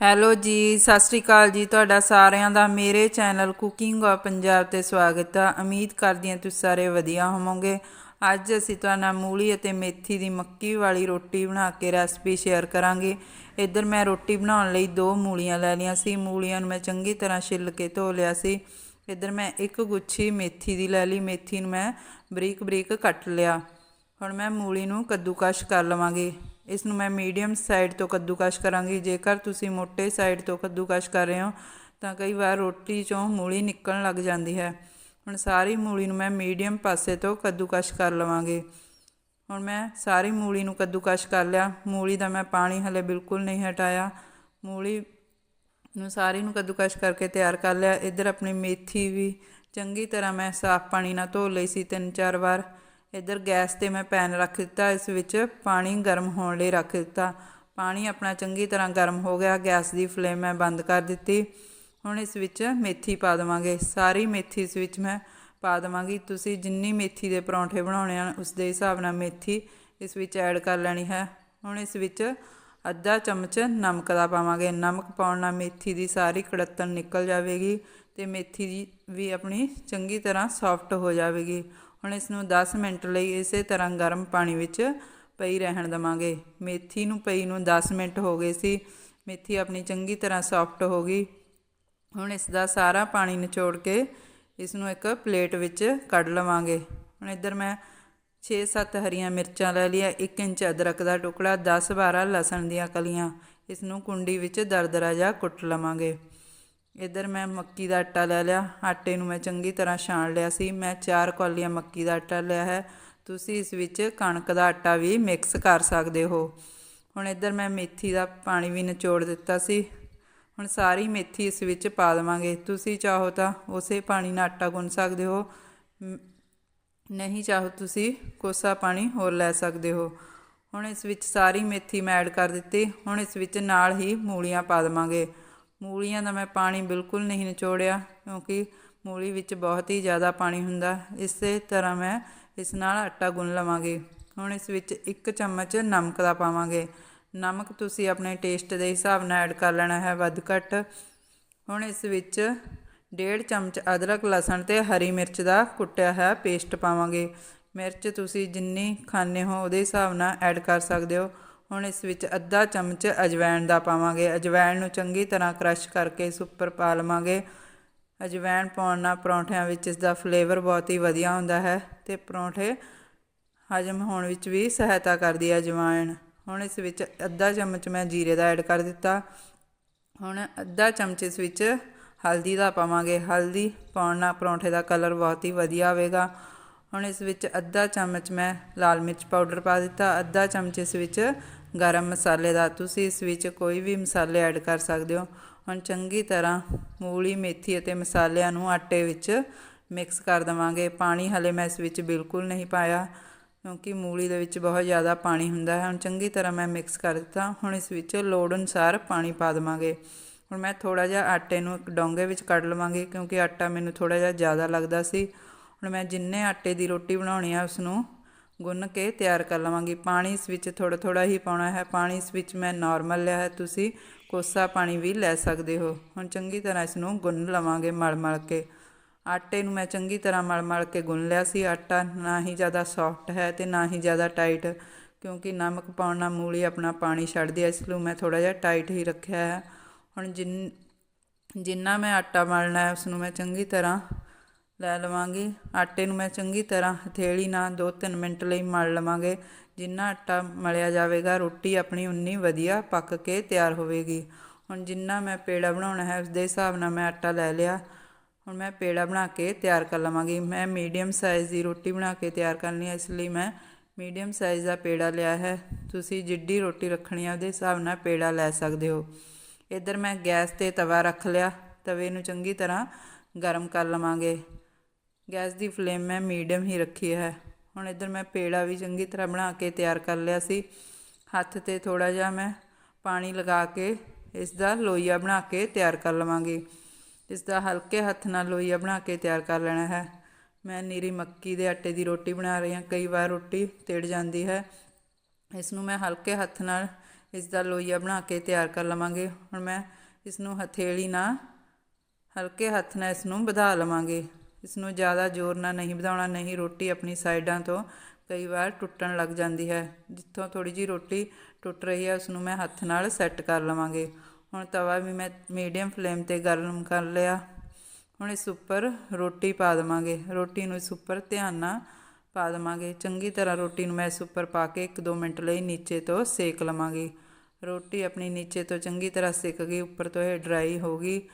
Hello ਜੀ, ਸਤਿ ਸ੍ਰੀ ਅਕਾਲ ਜੀ ਤੁਹਾਡਾ ਸਾਰਿਆਂ ਦਾ, ਮੇਰੇ ਚੈਨਲ ਕੁਕਿੰਗ ਆ ਪੰਜਾਬ ਤੇ ਸਵਾਗਤ ਆ। ਉਮੀਦ ਕਰਦੀ ਹਾਂ ਤੁਸੀਂ ਸਾਰੇ ਵਧੀਆ ਹੋਵੋਗੇ। ਅੱਜ ਅਸੀਂ ਤੁਹਾਡੇ ਮੂਲੀ ਅਤੇ ਮੇਥੀ ਦੀ ਮੱਕੀ ਵਾਲੀ ਰੋਟੀ ਬਣਾ ਕੇ ਰੈਸਪੀ ਸ਼ੇਅਰ ਕਰਾਂਗੇ। ਇੱਧਰ ਮੈਂ ਰੋਟੀ ਬਣਾਉਣ ਲਈ ਦੋ ਮੂਲੀਆਂ ਲੈ ਲਈਆਂ ਸੀ। ਮੂਲੀਆਂ ਨੂੰ ਮੈਂ ਚੰਗੀ ਤਰ੍ਹਾਂ ਛਿੱਲ ਕੇ ਧੋ ਲਿਆ ਸੀ। ਇੱਧਰ ਮੈਂ ਇੱਕ ਗੁੱਛੀ ਮੇਥੀ ਦੀ ਲੈ ਲਈ। ਮੇਥੀ ਨੂੰ ਮੈਂ ਬਰੀਕ ਬਰੀਕ ਕੱਟ ਲਿਆ। ਹੁਣ ਮੈਂ ਮੂਲੀ ਨੂੰ ਕੱਦੂਕਸ਼ ਕਰ ਲਵਾਂਗੀ। ਇਸ ਨੂੰ ਮੈਂ ਮੀਡੀਅਮ ਸਾਈਡ ਤੋਂ ਕੱਦੂਕਸ਼ ਕਰਾਂਗੀ। ਜੇਕਰ ਤੁਸੀਂ ਮੋਟੇ ਸਾਈਡ ਤੋਂ ਕੱਦੂਕਸ਼ ਕਰ ਰਹੇ ਹੋ, ਤਾਂ ਕਈ ਵਾਰ ਰੋਟੀ ਚੋਂ ਮੂਲੀ ਨਿਕਲਣ ਲੱਗ ਜਾਂਦੀ ਹੈ। ਹੁਣ ਸਾਰੀ ਮੂਲੀ ਨੂੰ ਮੈਂ ਮੀਡੀਅਮ ਪਾਸੇ ਤੋਂ ਕੱਦੂਕਸ਼ ਕਰ ਲਵਾਂਗੀ। ਹੁਣ ਮੈਂ ਸਾਰੀ ਮੂਲੀ ਨੂੰ ਕੱਦੂਕਸ਼ ਕਰ ਲਿਆ। ਮੂਲੀ ਦਾ ਮੈਂ ਪਾਣੀ ਹਲੇ ਬਿਲਕੁਲ ਨਹੀਂ ਹਟਾਇਆ। ਮੂਲੀ ਨੂੰ ਸਾਰੀ ਨੂੰ ਕੱਦੂਕਸ਼ ਕਰਕੇ ਤਿਆਰ ਕਰ ਲਿਆ। ਇੱਧਰ ਆਪਣੀ ਮੇਥੀ ਵੀ ਚੰਗੀ ਤਰ੍ਹਾਂ ਮੈਂ ਸਾਫ਼ ਪਾਣੀ ਨਾਲ ਧੋ ਲਈ ਸੀ ਤਿੰਨ ਚਾਰ ਵਾਰ। ਇੱਧਰ ਗੈਸ ਤੇ ਮੈਂ ਪੈਨ ਰੱਖ ਦਿੱਤਾ, ਇਸ ਵਿੱਚ ਪਾਣੀ ਗਰਮ ਹੋਣ ਲਈ ਰੱਖ ਦਿੱਤਾ। ਪਾਣੀ ਆਪਣਾ ਚੰਗੀ ਤਰ੍ਹਾਂ ਗਰਮ ਹੋ ਗਿਆ, ਗੈਸ ਦੀ ਫਲੇਮ ਮੈਂ ਬੰਦ ਕਰ ਦਿੱਤੀ। ਹੁਣ ਇਸ ਵਿੱਚ ਮੇਥੀ ਪਾ ਦੇਵਾਂਗੇ। ਸਾਰੀ ਮੇਥੀ ਇਸ ਵਿੱਚ ਮੈਂ ਪਾ ਦੇਵਾਂਗੀ। ਤੁਸੀਂ ਜਿੰਨੀ ਮੇਥੀ ਦੇ ਪਰੌਂਠੇ ਬਣਾਉਣੇ ਆ ਉਸ ਦੇ ਹਿਸਾਬ ਨਾਲ ਮੇਥੀ ਇਸ ਵਿੱਚ ਐਡ ਕਰ ਲੈਣੀ ਹੈ। ਹੁਣ ਇਸ ਵਿੱਚ ਅੱਧਾ ਚਮਚ ਨਮਕ ਦਾ ਪਾਵਾਂਗੇ। ਨਮਕ ਪਾਉਣ ਨਾਲ ਮੇਥੀ ਦੀ ਸਾਰੀ ਕੜੱਤਣ ਨਿਕਲ ਜਾਵੇਗੀ ਤੇ ਮੇਥੀ ਦੀ ਵੀ ਆਪਣੀ ਚੰਗੀ ਤਰ੍ਹਾਂ ਸੌਫਟ ਹੋ ਜਾਵੇਗੀ। ਹੁਣ ਇਸ ਨੂੰ 10 ਮਿੰਟ ਲਈ ਇਸੇ ਤਰ੍ਹਾਂ ਗਰਮ ਪਾਣੀ ਵਿੱਚ ਪਈ ਰਹਿਣ ਦਵਾਂਗੇ। ਮੇਥੀ ਨੂੰ ਪਈ ਨੂੰ 10 ਮਿੰਟ ਹੋ ਗਏ ਸੀ। ਮੇਥੀ ਆਪਣੀ ਚੰਗੀ ਤਰ੍ਹਾਂ ਸੌਫਟ ਹੋ ਗਈ। ਹੁਣ ਇਸ ਦਾ ਸਾਰਾ ਪਾਣੀ ਨਿਚੋੜ ਕੇ ਇਸ ਨੂੰ ਇੱਕ ਪਲੇਟ ਵਿੱਚ ਕੱਢ ਲਵਾਂਗੇ। ਹੁਣ ਇੱਧਰ ਮੈਂ 6-7 ਹਰੀਆਂ ਮਿਰਚਾਂ ਲੈ ਲਿਆ 1 ਇੰਚ ਅਦਰਕ ਦਾ ਟੁਕੜਾ 10-12 ਲਸਣ ਦੀਆਂ ਕਲੀਆਂ। ਇਸ ਨੂੰ ਕੁੰਡੀ ਵਿੱਚ ਦਰਦਰਾ ਜਿਹਾ ਕੁੱਟ ਲਵਾਂਗੇ। ਇੱਧਰ ਮੈਂ ਮੱਕੀ ਦਾ ਆਟਾ ਲੈ ਲਿਆ। ਆਟੇ ਨੂੰ ਮੈਂ ਚੰਗੀ ਤਰ੍ਹਾਂ ਛਾਣ ਲਿਆ ਸੀ। ਮੈਂ 4 ਕੌਲੀਆਂ ਮੱਕੀ ਦਾ ਆਟਾ ਲਿਆ ਹੈ। ਤੁਸੀਂ ਇਸ ਵਿੱਚ ਕਣਕ ਦਾ ਆਟਾ ਵੀ ਮਿਕਸ ਕਰ ਸਕਦੇ ਹੋ। ਹੁਣ ਇੱਧਰ ਮੈਂ ਮੇਥੀ ਦਾ ਪਾਣੀ ਵੀ ਨਿਚੋੜ ਦਿੱਤਾ ਸੀ। ਹੁਣ ਸਾਰੀ ਮੇਥੀ ਇਸ ਵਿੱਚ ਪਾ ਦੇਵਾਂਗੇ। ਤੁਸੀਂ ਚਾਹੋ ਤਾਂ ਉਸੇ ਪਾਣੀ ਨਾਲ ਆਟਾ ਗੁੰਨ ਸਕਦੇ ਹੋ। ਨਹੀਂ ਚਾਹੋ ਤੁਸੀਂ ਕੋਸਾ ਪਾਣੀ ਹੋਰ ਲੈ ਸਕਦੇ ਹੋ। ਹੁਣ ਇਸ ਵਿੱਚ ਸਾਰੀ ਮੇਥੀ ਮੈਂ ਐਡ ਕਰ ਦਿੱਤੀ। ਹੁਣ ਇਸ ਵਿੱਚ ਨਾਲ ਹੀ ਮੂਲੀਆਂ ਪਾ ਦੇਵਾਂਗੇ। ਮੂਲੀਆਂ ਦਾ ਮੈਂ ਪਾਣੀ ਬਿਲਕੁਲ ਨਹੀਂ ਨਿਚੋੜਿਆ ਕਿਉਂਕਿ ਮੂਲੀ ਵਿੱਚ ਬਹੁਤ ਹੀ ਜ਼ਿਆਦਾ ਪਾਣੀ ਹੁੰਦਾ। ਇਸੇ ਤਰ੍ਹਾਂ ਮੈਂ ਇਸ ਨਾਲ ਆਟਾ ਗੁੰਨ ਲਵਾਂਗੀ। ਹੁਣ ਇਸ ਵਿੱਚ ਇੱਕ ਚਮਚ ਨਮਕ ਦਾ ਪਾਵਾਂਗੇ। ਨਮਕ ਤੁਸੀਂ ਆਪਣੇ ਟੇਸਟ ਦੇ ਹਿਸਾਬ ਨਾਲ ਐਡ ਕਰ ਲੈਣਾ ਹੈ ਵੱਧ ਘੱਟ। ਹੁਣ ਇਸ ਵਿੱਚ ਡੇਢ ਚਮਚ ਅਦਰਕ, ਲਸਣ ਤੇ ਹਰੀ ਮਿਰਚ ਦਾ ਕੁੱਟਿਆ ਹੈ ਪੇਸਟ ਪਾਵਾਂਗੇ। ਮਿਰਚ ਤੁਸੀਂ ਜਿੰਨੀ ਖਾਣੇ ਹੋ ਉਹਦੇ ਹਿਸਾਬ ਨਾਲ ਐਡ ਕਰ ਸਕਦੇ ਹੋ। ਹੁਣ ਇਸ ਵਿੱਚ ਅੱਧਾ ਚਮਚ ਅਜਵਾਇਣ ਦਾ ਪਾਵਾਂਗੇ। ਅਜਵਾਇਣ ਨੂੰ ਚੰਗੀ ਤਰ੍ਹਾਂ ਕ੍ਰਸ਼ ਕਰਕੇ ਇਸ ਉੱਪਰ ਪਾ ਲਵਾਂਗੇ। ਅਜਵਾਇਣ ਪਾਉਣ ਨਾਲ ਪਰੌਂਠਿਆਂ ਵਿੱਚ ਇਸ ਦਾ ਫਲੇਵਰ ਬਹੁਤ ਹੀ ਵਧੀਆ ਹੁੰਦਾ ਹੈ ਤੇ ਪਰੌਂਠੇ ਹਜਮ ਹੋਣ ਵਿੱਚ ਵੀ ਸਹਾਇਤਾ ਕਰਦੀ ਹੈ ਅਜਵਾਇਣ ਹੁਣ ਇਸ ਵਿੱਚ ਅੱਧਾ ਚਮਚ ਮੈਂ ਜੀਰੇ ਦਾ ਐਡ ਕਰ ਦਿੱਤਾ। ਹੁਣ ਅੱਧਾ ਚਮਚ ਇਸ ਵਿੱਚ ਹਲਦੀ ਦਾ ਪਾਵਾਂਗੇ। ਹਲਦੀ ਪਾਉਣ ਨਾਲ ਪਰੌਂਠੇ ਦਾ ਕਲਰ ਬਹੁਤ ਹੀ ਵਧੀਆ ਆਵੇਗਾ। ਹੁਣ ਇਸ ਵਿੱਚ ਅੱਧਾ ਚਮਚ ਮੈਂ ਲਾਲ ਮਿਰਚ ਪਾਊਡਰ ਪਾ ਦਿੱਤਾ। ਅੱਧਾ ਚਮਚ ਇਸ ਵਿੱਚ ਗਰਮ ਮਸਾਲੇ ਦਾ। ਤੁਸੀਂ ਇਸ ਵਿੱਚ ਕੋਈ ਵੀ ਮਸਾਲੇ ਐਡ ਕਰ ਸਕਦੇ ਹੋ। ਹੁਣ ਚੰਗੀ ਤਰ੍ਹਾਂ ਮੂਲੀ, ਮੇਥੀ ਅਤੇ ਮਸਾਲਿਆਂ ਨੂੰ ਆਟੇ ਵਿੱਚ ਮਿਕਸ ਕਰ ਦਵਾਂਗੇ। ਪਾਣੀ ਹਲੇ ਮੈਂ ਇਸ ਵਿੱਚ ਬਿਲਕੁਲ ਨਹੀਂ ਪਾਇਆ, ਕਿਉਂਕਿ ਮੂਲੀ ਦੇ ਵਿੱਚ ਬਹੁਤ ਜ਼ਿਆਦਾ ਪਾਣੀ ਹੁੰਦਾ ਹੈ। ਹੁਣ ਚੰਗੀ ਤਰ੍ਹਾਂ ਮੈਂ ਮਿਕਸ ਕਰ ਦਿੱਤਾ। ਹੁਣ ਇਸ ਵਿੱਚ ਲੋੜ ਅਨੁਸਾਰ ਪਾਣੀ ਪਾ ਦਵਾਂਗੇ। ਹੁਣ ਮੈਂ ਥੋੜਾ ਜਿਹਾ ਆਟੇ ਨੂੰ ਇੱਕ ਡੋਂਗੇ ਵਿੱਚ ਕੱਢ ਲਵਾਂਗੀ, ਕਿਉਂਕਿ ਆਟਾ ਮੈਨੂੰ ਥੋੜਾ ਜਿਹਾ ਜ਼ਿਆਦਾ ਲੱਗਦਾ ਸੀ। ਹੁਣ ਮੈਂ ਜਿੰਨੇ ਆਟੇ ਦੀ ਰੋਟੀ ਬਣਾਉਣੀ ਆ ਉਸ ਨੂੰ ਗੁੰਨ ਕੇ ਤਿਆਰ ਕਰ ਲਵਾਂਗੀ। ਪਾਣੀ ਇਸ ਵਿੱਚ ਥੋੜਾ ਥੋੜਾ ਹੀ ਪਾਉਣਾ ਹੈ। ਪਾਣੀ ਇਸ ਵਿੱਚ ਮੈਂ ਨਾਰਮਲ ਲਿਆ ਹੈ। ਤੁਸੀਂ ਕੋਸਾ ਪਾਣੀ ਵੀ ਲੈ ਸਕਦੇ ਹੋ। ਹੁਣ ਚੰਗੀ ਤਰ੍ਹਾਂ ਇਸ ਨੂੰ ਗੁੰਨ ਲਵਾਂਗੇ ਮਲ ਮਲ ਕੇ। ਆਟੇ ਨੂੰ ਮੈਂ ਚੰਗੀ ਤਰ੍ਹਾਂ ਮਲ ਮਲ ਕੇ ਗੁੰਨ ਲਿਆ ਸੀ। ਆਟਾ ਨਾ ਹੀ ਜ਼ਿਆਦਾ ਸੌਫਟ ਹੈ ਤੇ ਨਾ ਹੀ ਜ਼ਿਆਦਾ ਟਾਈਟ ਕਿਉਂਕਿ ਨਮਕ ਪਾਉਣ ਨਾਲ ਮੂਲੀ ਆਪਣਾ ਪਾਣੀ ਛੱਡਦੀ ਹੈ ਇਸ ਲਈ ਮੈਂ ਥੋੜਾ ਜਿਹਾ ਟਾਈਟ ਹੀ ਰੱਖਿਆ ਹੈ। ਹੁਣ ਜਿੰਨ, ਜਿੰਨਾ ਮੈਂ ਆਟਾ ਮਲਣਾ ਹੈ ਉਸ ਨੂੰ ਮੈਂ ਚੰਗੀ ਤਰ੍ਹਾਂ ਲੈ ਲਵਾਂਗੀ। ਆਟੇ ਨੂੰ ਮੈਂ ਚੰਗੀ ਤਰ੍ਹਾਂ ਹਥੇਲੀ ਨਾਲ 2-3 ਮਿੰਟ ਲਈ ਮਲ ਲਵਾਂਗੇ। ਜਿੰਨਾ ਆਟਾ ਮਲਿਆ ਜਾਵੇਗਾ, ਰੋਟੀ ਆਪਣੀ ਉਨੀ ਵਧੀਆ ਪੱਕ ਕੇ ਤਿਆਰ ਹੋਵੇਗੀ। ਹੁਣ ਜਿੰਨਾ ਮੈਂ ਪੇੜਾ ਬਣਾਉਣਾ ਹੈ ਉਸ ਦੇ ਹਿਸਾਬ ਨਾਲ ਮੈਂ ਆਟਾ ਲੈ ਲਿਆ। ਹੁਣ ਮੈਂ ਪੇੜਾ ਬਣਾ ਕੇ ਤਿਆਰ ਕਰ ਲਵਾਂਗੀ। ਮੈਂ ਮੀਡੀਅਮ ਸਾਈਜ਼ ਦੀ ਰੋਟੀ ਬਣਾ ਕੇ ਤਿਆਰ ਕਰਨੀ ਹੈ, ਇਸ ਲਈ ਮੈਂ ਮੀਡੀਅਮ ਸਾਈਜ਼ ਦਾ ਪੇੜਾ ਲਿਆ ਹੈ। ਤੁਸੀਂ ਜਿੱਡੀ ਰੋਟੀ ਰੱਖਣੀ ਹੈ, ਉਹਦੇ ਹਿਸਾਬ ਨਾਲ ਪੇੜਾ ਲੈ ਸਕਦੇ ਹੋ। ਇੱਧਰ ਮੈਂ ਗੈਸ ਤੇ ਤਵਾ ਰੱਖ ਲਿਆ। ਤਵੇ ਨੂੰ ਚੰਗੀ ਤਰ੍ਹਾਂ ਗਰਮ ਕਰ ਲਵਾਂਗੇ। ਗੈਸ ਦੀ ਫਲੇਮ ਮੈਂ ਮੀਡੀਅਮ ਹੀ ਰੱਖੀ ਹੈ। ਹੁਣ ਇੱਧਰ ਮੈਂ ਪੇੜਾ ਵੀ ਚੰਗੀ ਤਰ੍ਹਾਂ ਬਣਾ ਕੇ ਤਿਆਰ ਕਰ ਲਿਆ ਸੀ। ਹੱਥ ਤੇ ਥੋੜਾ ਜਿਹਾ ਮੈਂ ਪਾਣੀ ਲਗਾ ਕੇ ਇਸ ਦਾ ਲੋਈਆ ਬਣਾ ਕੇ ਤਿਆਰ ਕਰ ਲਵਾਂਗੀ। ਇਸ ਦਾ ਹਲਕੇ ਹੱਥ ਨਾਲ ਲੋਈਆ ਬਣਾ ਕੇ ਤਿਆਰ ਕਰ ਲੈਣਾ ਹੈ। ਮੈਂ ਨੀਰੀ ਮੱਕੀ ਦੇ ਆਟੇ ਦੀ ਰੋਟੀ ਬਣਾ ਰਹੀ ਹਾਂ। ਕਈ ਵਾਰ ਰੋਟੀ ਤਿੜ ਜਾਂਦੀ ਹੈ। ਇਸ ਨੂੰ ਮੈਂ ਹਲਕੇ ਹੱਥ ਨਾਲ ਇਸ ਦਾ ਲੋਈਆ ਬਣਾ ਕੇ ਤਿਆਰ ਕਰ ਲਵਾਂਗੇ। ਹੁਣ ਮੈਂ ਇਸ ਨੂੰ ਹਥੇਲੀ ਨਾਲ ਹਲਕੇ ਹੱਥ ਨਾਲ ਇਸ ਨੂੰ ਵਧਾ ਲਵਾਂਗੇ। ਇਸ ਨੂੰ ਜ਼ਿਆਦਾ ਜ਼ੋਰ ਨਾਲ ਨਹੀਂ ਵਧਾਉਣਾ, ਨਹੀਂ ਰੋਟੀ ਆਪਣੀ ਸਾਈਡਾਂ ਤੋਂ ਕਈ ਵਾਰ ਟੁੱਟਣ ਲੱਗ ਜਾਂਦੀ ਹੈ। ਜਿੱਥੋਂ ਥੋੜੀ ਜੀ ਰੋਟੀ ਟੁੱਟ ਰਹੀ ਹੈ ਉਸ ਨੂੰ ਮੈਂ ਹੱਥ ਨਾਲ ਸੈੱਟ ਕਰ ਲਵਾਂਗੇ। ਹੁਣ ਤਵਾ ਵੀ ਮੈਂ ਮੀਡੀਅਮ ਫਲੇਮ ਤੇ ਗਰਮ ਕਰ ਲਿਆ। ਹੁਣ ਇਸ ਉੱਪਰ ਰੋਟੀ ਪਾ ਦੇਵਾਂਗੇ। ਰੋਟੀ ਨੂੰ ਇਸ ਉੱਪਰ ਧਿਆਨ ਨਾਲ ਪਾ ਦੇਵਾਂਗੇ। ਚੰਗੀ ਤਰ੍ਹਾਂ ਰੋਟੀ ਨੂੰ ਮੈਂ ਇਸ ਉੱਪਰ ਪਾ ਕੇ 1-2 ਮਿੰਟ ਲਈ ਨੀਚੇ ਤੋਂ ਸੇਕ ਲਵਾਂਗੀ। ਰੋਟੀ ਆਪਣੀ ਨੀਚੇ ਤੋਂ ਚੰਗੀ ਤਰ੍ਹਾਂ ਸਿੱਕ ਗਈ, ਉੱਪਰ ਤੋਂ ਇਹ ਡਰਾਈ ਹੋ ਗਈ।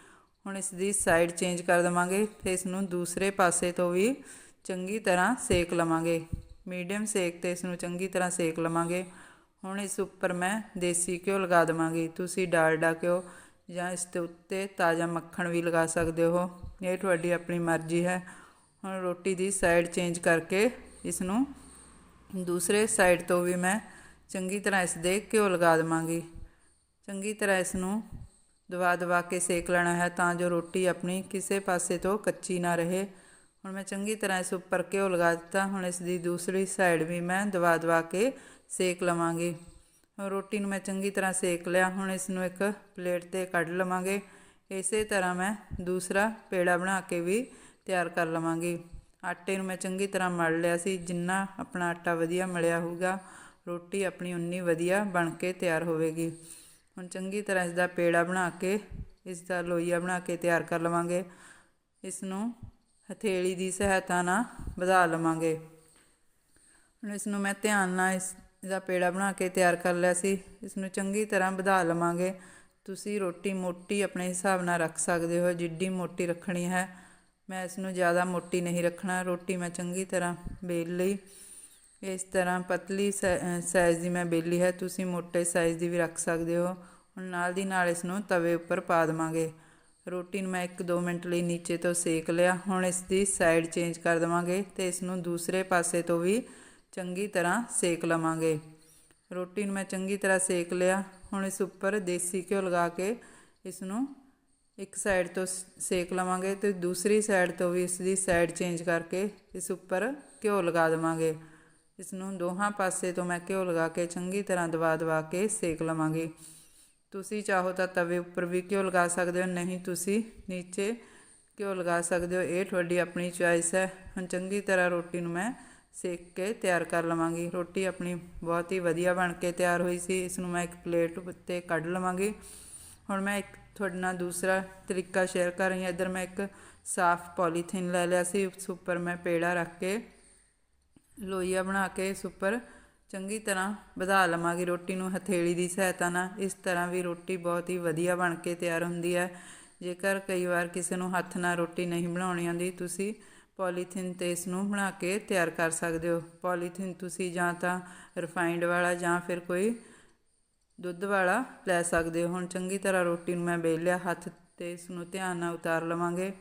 ਹੁਣ ਇਸ ਦੀ ਸਾਈਡ ਚੇਂਜ ਕਰ ਦੇਵਾਂਗੇ ਤੇ ਇਸ ਨੂੰ ਦੂਸਰੇ ਪਾਸੇ ਤੋਂ ਵੀ ਚੰਗੀ ਤਰ੍ਹਾਂ ਸੇਕ ਲਵਾਂਗੇ। ਮੀਡੀਅਮ ਸੇਕ ਤੇ ਇਸ ਨੂੰ ਚੰਗੀ ਤਰ੍ਹਾਂ ਸੇਕ ਲਵਾਂਗੇ। ਹੁਣ ਇਸ ਉੱਪਰ ਮੈਂ ਦੇਸੀ ਘਿਓ ਲਗਾ ਦੇਵਾਂਗੀ। ਤੁਸੀਂ ਡਾਲਡਾ ਘਿਓ ਜਾਂ ਇਸ ਦੇ ਉੱਤੇ ਤਾਜ਼ਾ ਮੱਖਣ ਵੀ ਲਗਾ ਸਕਦੇ ਹੋ। ਇਹ ਤੁਹਾਡੀ ਆਪਣੀ ਮਰਜ਼ੀ ਹੈ। ਹੁਣ ਰੋਟੀ ਦੀ ਸਾਈਡ ਚੇਂਜ ਕਰਕੇ ਇਸ ਨੂੰ ਦੂਸਰੇ ਸਾਈਡ ਤੋਂ ਵੀ ਮੈਂ ਚੰਗੀ ਤਰ੍ਹਾਂ ਇਸ ਦੇ ਘਿਓ ਲਗਾ ਦੇਵਾਂਗੀ। ਚੰਗੀ ਤਰ੍ਹਾਂ ਇਸ ਨੂੰ ਦਵਾ ਦਵਾ ਕੇ ਸੇਕ ਲੈਣਾ ਹੈ ਤਾਂ ਜੋ ਰੋਟੀ ਆਪਣੀ ਕਿਸੇ ਪਾਸੇ ਤੋਂ ਕੱਚੀ ਨਾ ਰਹੇ। ਹੁਣ ਮੈਂ ਚੰਗੀ ਤਰ੍ਹਾਂ ਇਸ ਉੱਪਰ ਘਿਓ ਲਗਾ ਦਿੱਤਾ। ਹੁਣ ਇਸ ਦੀ ਦੂਸਰੀ ਸਾਈਡ ਵੀ ਮੈਂ ਦਵਾ ਦਵਾ ਕੇ ਸੇਕ ਲਵਾਂਗੀ। ਰੋਟੀ ਨੂੰ ਮੈਂ ਚੰਗੀ ਤਰ੍ਹਾਂ ਸੇਕ ਲਿਆ। ਹੁਣ ਇਸ ਨੂੰ ਇੱਕ ਪਲੇਟ ਤੇ ਕੱਢ ਲਵਾਂਗੇ। ਇਸੇ ਤਰ੍ਹਾਂ ਮੈਂ ਦੂਸਰਾ ਪੇੜਾ ਬਣਾ ਕੇ ਵੀ ਤਿਆਰ ਕਰ ਲਵਾਂਗੀ। ਆਟੇ ਨੂੰ ਮੈਂ ਚੰਗੀ ਤਰ੍ਹਾਂ ਮਲ ਲਿਆ ਸੀ। ਜਿੰਨਾ ਆਪਣਾ ਆਟਾ ਵਧੀਆ ਮਲਿਆ ਹੋਊਗਾ, ਰੋਟੀ ਆਪਣੀ ਉਨੀ ਵਧੀਆ ਬਣ ਕੇ ਤਿਆਰ ਹੋਵੇਗੀ। ਹੁਣ ਚੰਗੀ ਤਰ੍ਹਾਂ ਇਸ ਦਾ ਪੇੜਾ ਬਣਾ ਕੇ ਇਸ ਦਾ ਲੋਈਆ ਬਣਾ ਕੇ ਤਿਆਰ ਕਰ ਲਵਾਂਗੇ। ਇਸ ਨੂੰ ਹਥੇਲੀ ਦੀ ਸਹਾਇਤਾ ਨਾਲ ਵਧਾ ਲਵਾਂਗੇ। ਹੁਣ ਇਸ ਨੂੰ ਮੈਂ ਧਿਆਨ ਨਾਲ ਇਸ ਦਾ ਪੇੜਾ ਬਣਾ ਕੇ ਤਿਆਰ ਕਰ ਲਿਆ ਸੀ। ਇਸ ਨੂੰ ਚੰਗੀ ਤਰ੍ਹਾਂ ਵਧਾ ਲਵਾਂਗੇ। ਤੁਸੀਂ ਰੋਟੀ ਮੋਟੀ ਆਪਣੇ ਹਿਸਾਬ ਨਾਲ ਰੱਖ ਸਕਦੇ ਹੋ, ਜਿੱਡੀ ਮੋਟੀ ਰੱਖਣੀ ਹੈ। ਮੈਂ ਇਸ ਨੂੰ ਜ਼ਿਆਦਾ ਮੋਟੀ ਨਹੀਂ ਰੱਖਣਾ। ਰੋਟੀ ਮੈਂ ਚੰਗੀ ਤਰ੍ਹਾਂ ਵੇਲ ਲਈ। ਇਸ ਤਰ੍ਹਾਂ ਪਤਲੀ ਸਾਈਜ਼ ਦੀ ਮੈਂ ਬੇਲੀ ਹੈ, ਤੁਸੀਂ ਮੋਟੇ ਸਾਈਜ਼ ਦੀ ਵੀ ਰੱਖ ਸਕਦੇ ਹੋ। ਹੁਣ ਨਾਲ ਦੀ ਨਾਲ ਇਸ ਨੂੰ ਤਵੇ ਉੱਪਰ ਪਾ ਦੇਵਾਂਗੇ। ਰੋਟੀ ਨੂੰ ਮੈਂ 1-2 ਮਿੰਟ ਲਈ ਨੀਚੇ ਤੋਂ ਸੇਕ ਲਿਆ। ਹੁਣ ਇਸ ਦੀ ਸਾਈਡ ਚੇਂਜ ਕਰ ਦੇਵਾਂਗੇ ਤੇ ਇਸ ਨੂੰ ਦੂਸਰੇ ਪਾਸੇ ਤੋਂ ਵੀ ਚੰਗੀ ਤਰ੍ਹਾਂ ਸੇਕ ਲਵਾਂਗੇ। ਰੋਟੀ ਨੂੰ ਮੈਂ ਚੰਗੀ ਤਰ੍ਹਾਂ ਸੇਕ ਲਿਆ। ਹੁਣ ਇਸ ਉੱਪਰ ਦੇਸੀ ਘਿਓ ਲਗਾ ਕੇ ਇਸ ਨੂੰ ਇੱਕ ਸਾਈਡ ਤੋਂ ਸੇਕ ਲਵਾਂਗੇ ਤੇ ਦੂਸਰੀ ਸਾਈਡ ਤੋਂ ਵੀ ਇਸ ਦੀ ਸਾਈਡ ਚੇਂਜ ਕਰਕੇ ਇਸ ਉੱਪਰ ਘਿਓ ਲਗਾ ਦੇਵਾਂਗੇ। ਇਸ ਨੂੰ ਦੋਹਾਂ ਪਾਸੇ ਤੋਂ ਮੈਂ ਘਿਓ ਲਗਾ ਕੇ ਚੰਗੀ ਤਰ੍ਹਾਂ ਦਬਾ ਦਬਾ ਕੇ ਸੇਕ ਲਵਾਂਗੀ। ਤੁਸੀਂ ਚਾਹੋ ਤਾਂ ਤਵੇ ਉੱਪਰ ਵੀ ਘਿਓ ਲਗਾ ਸਕਦੇ ਹੋ, ਨਹੀਂ ਤੁਸੀਂ ਨੀਚੇ ਘਿਓ ਲਗਾ ਸਕਦੇ ਹੋ। ਇਹ ਤੁਹਾਡੀ ਆਪਣੀ ਚੁਆਇਸ ਹੈ। ਹੁਣ ਚੰਗੀ ਤਰ੍ਹਾਂ ਰੋਟੀ ਨੂੰ ਮੈਂ ਸੇਕ ਕੇ ਤਿਆਰ ਕਰ ਲਵਾਂਗੀ। ਰੋਟੀ ਆਪਣੀ ਬਹੁਤ ਹੀ ਵਧੀਆ ਬਣ ਕੇ ਤਿਆਰ ਹੋਈ ਸੀ। ਇਸ ਨੂੰ ਮੈਂ ਇੱਕ ਪਲੇਟ ਉੱਤੇ ਕੱਢ ਲਵਾਂਗੀ। ਹੁਣ ਮੈਂ ਇੱਕ ਤੁਹਾਡੇ ਨਾਲ ਦੂਸਰਾ ਤਰੀਕਾ ਸ਼ੇਅਰ ਕਰ ਰਹੀ ਹਾਂ। ਇੱਧਰ ਮੈਂ ਇੱਕ ਸਾਫ਼ ਪੋਲੀਥੀਨ ਲੈ ਲਿਆ ਸੀ। ਉਸ ਉੱਪਰ ਮੈਂ ਪੇੜਾ ਰੱਖ ਕੇ ਲੋਈਆ ਬਣਾ ਕੇ ਇਸ ਉੱਪਰ ਚੰਗੀ ਤਰ੍ਹਾਂ ਵਧਾ ਲਵਾਂਗੇ। ਰੋਟੀ ਨੂੰ ਹਥੇਲੀ ਦੀ ਸਹਾਇਤਾ ਨਾਲ ਇਸ ਤਰ੍ਹਾਂ ਵੀ ਰੋਟੀ ਬਹੁਤ ਹੀ ਵਧੀਆ ਬਣ ਕੇ ਤਿਆਰ ਹੁੰਦੀ ਹੈ। ਜੇਕਰ ਕਈ ਵਾਰ ਕਿਸੇ ਨੂੰ ਹੱਥ ਨਾਲ ਰੋਟੀ ਨਹੀਂ ਬਣਾਉਣੀ ਆਉਂਦੀ, ਤੁਸੀਂ ਪੋਲੀਥੀਨ ਤੇ ਇਸ ਨੂੰ ਬਣਾ ਕੇ ਤਿਆਰ ਕਰ ਸਕਦੇ ਹੋ। ਪੋਲੀਥੀਨ ਤੁਸੀਂ ਜਾਂ ਤਾਂ ਰਿਫਾਈਨਡ ਵਾਲਾ ਜਾਂ ਫਿਰ ਕੋਈ ਦੁੱਧ ਵਾਲਾ ਲੈ ਸਕਦੇ ਹੋ। ਹੁਣ ਚੰਗੀ ਤਰ੍ਹਾਂ ਰੋਟੀ ਨੂੰ ਮੈਂ ਵੇਲ ਹੱਥ ਤੇ ਇਸ ਨੂੰ ਧਿਆਨ ਨਾਲ ਉਤਾਰ ਲਵਾਂਗੇ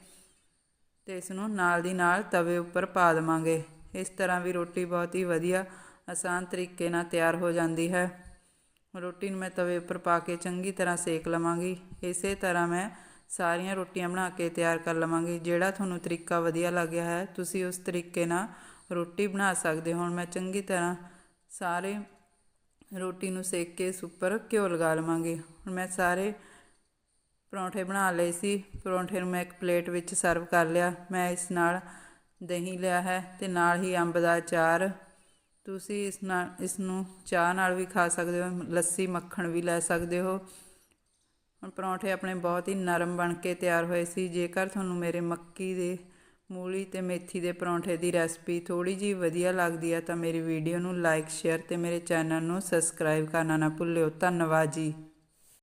ਤੇ ਇਸ ਨੂੰ ਨਾਲ ਦੀ ਨਾਲ ਤਵੇ ਉੱਪਰ ਪਾ ਦੇਵਾਂਗੇ। ਇਸ ਤਰ੍ਹਾਂ ਵੀ ਰੋਟੀ ਬਹੁਤ ਹੀ ਵਧੀਆ, ਆਸਾਨ ਤਰੀਕੇ ਨਾਲ ਤਿਆਰ ਹੋ ਜਾਂਦੀ ਹੈ। ਰੋਟੀ ਨੂੰ ਮੈਂ ਤਵੇ ਉੱਪਰ ਪਾ ਕੇ ਚੰਗੀ ਤਰ੍ਹਾਂ ਸੇਕ ਲਵਾਂਗੀ। ਇਸੇ ਤਰ੍ਹਾਂ ਮੈਂ ਸਾਰੀਆਂ ਰੋਟੀਆਂ ਬਣਾ ਕੇ ਤਿਆਰ ਕਰ ਲਵਾਂਗੀ। ਜਿਹੜਾ ਤੁਹਾਨੂੰ ਤਰੀਕਾ ਵਧੀਆ ਲੱਗਿਆ ਹੈ, ਤੁਸੀਂ ਉਸ ਤਰੀਕੇ ਨਾਲ ਰੋਟੀ ਬਣਾ ਸਕਦੇ ਹੋ। ਹੁਣ ਮੈਂ ਚੰਗੀ ਤਰ੍ਹਾਂ ਸਾਰੇ ਰੋਟੀ ਨੂੰ ਸੇਕ ਕੇ ਇਸ ਉੱਪਰ ਘਿਓ ਲਗਾ ਲਵਾਂਗੀ। ਹੁਣ ਮੈਂ ਸਾਰੇ ਪਰੌਂਠੇ ਬਣਾ ਲਏ ਸੀ। ਪਰੌਂਠੇ ਨੂੰ ਮੈਂ ਇੱਕ ਪਲੇਟ ਵਿੱਚ ਸਰਵ ਕਰ ਲਿਆ। ਮੈਂ ਇਸ ਨਾਲ ਦਹੀਂ ਲਿਆ ਹੈ ਤੇ ਨਾਲ ਹੀ ਅੰਬ ਦਾ ਅਚਾਰ। ਤੁਸੀਂ ਇਸ ਨਾਲ, ਇਸ ਨੂੰ ਚਾਹ ਨਾਲ ਵੀ ਖਾ ਸਕਦੇ ਹੋ, ਲੱਸੀ, ਮੱਖਣ ਵੀ ਲੈ ਸਕਦੇ ਹੋ। ਹੁਣ ਪਰੌਂਠੇ ਆਪਣੇ ਬਹੁਤ ਹੀ ਨਰਮ ਬਣ ਕੇ ਤਿਆਰ ਹੋਏ ਸੀ। ਜੇਕਰ ਤੁਹਾਨੂੰ ਮੇਰੇ ਮੱਕੀ ਦੇ ਮੂਲੀ ਤੇ ਮੇਥੀ ਦੇ ਪਰੌਂਠੇ ਦੀ ਰੈਸਪੀ ਥੋੜੀ ਜੀ ਵਧੀਆ ਲੱਗਦੀ ਹੈ ਤਾਂ ਮੇਰੀ ਵੀਡੀਓ ਨੂੰ ਲਾਈਕ, ਸ਼ੇਅਰ ਤੇ ਮੇਰੇ ਚੈਨਲ ਨੂੰ ਸਬਸਕ੍ਰਾਈਬ ਕਰਨਾ ਨਾ ਭੁੱਲਿਓ। ਧੰਨਵਾਦ ਜੀ।